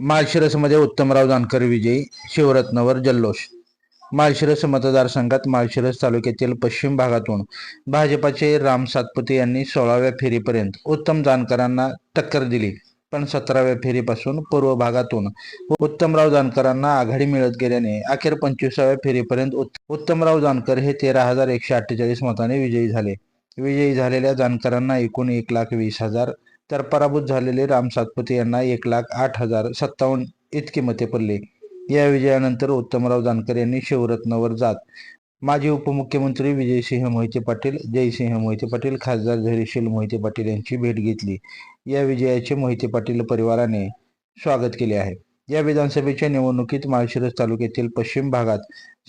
माळशिरसमध्ये उत्तमराव जानकर विजयी शिवरत्नवर जल्लोष. माळशिरस मतदारसंघात माळशिरस तालुक्यातील पश्चिम भागातून भाजपाचे राम सातपुते यांनी सोळाव्या फेरीपर्यंत उत्तम जानकरांना टक्कर दिली. पण सतराव्या फेरीपासून पूर्व भागातून उत्तमराव जानकरांना आघाडी मिळत गेल्याने अखेर पंचवीसाव्या फेरीपर्यंत उत्तमराव जानकर हे तेरा हजार एकशे अठ्ठेचाळीस मताने विजयी झाले. विजयी झालेल्या जानकरांना एकूण एक लाख वीस हजार तर पराभूत झालेले राम सातपुते यांना एक लाख आठ हजार सत्तावन्न इतकी मते पडले. या विजयानंतर उत्तमराव जानकर यांनी शिवरत्नावर जात. माजी उपमुख्यमंत्री विजयसिंह मोहिते पाटील जयसिंह मोहिते पाटील खासदार धैर्यशील मोहिते पाटील यांची भेट घेतली. या विजयाचे मोहिते पाटील परिवाराने स्वागत केले आहे. या विधानसभेच्या निवडणुकीत माळशिरस तालुक्यातील पश्चिम भागात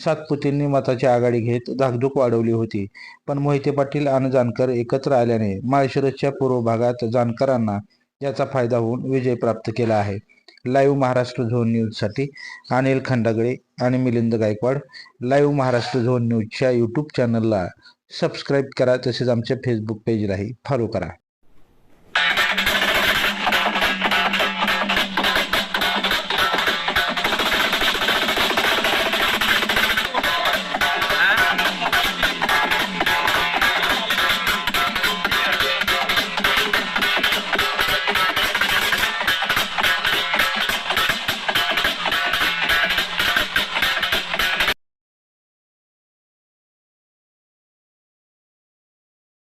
सातपुतींनी मताची आघाडी घेत धाकधूक वाढवली होती. पण मोहिते पाटील आणि जानकर एकत्र आल्याने माळशिरसच्या पूर्व भागात जानकरांना याचा फायदा होऊन विजय प्राप्त केला आहे. लाईव्ह महाराष्ट्र झोन न्यूजसाठी अनिल खंडागळे आणि मिलिंद गायकवाड लाईव्ह महाराष्ट्र झोन न्यूजच्या यूट्यूब चॅनलला सबस्क्राईब करा तसेच आमच्या फेसबुक पेजलाही फॉलो करा.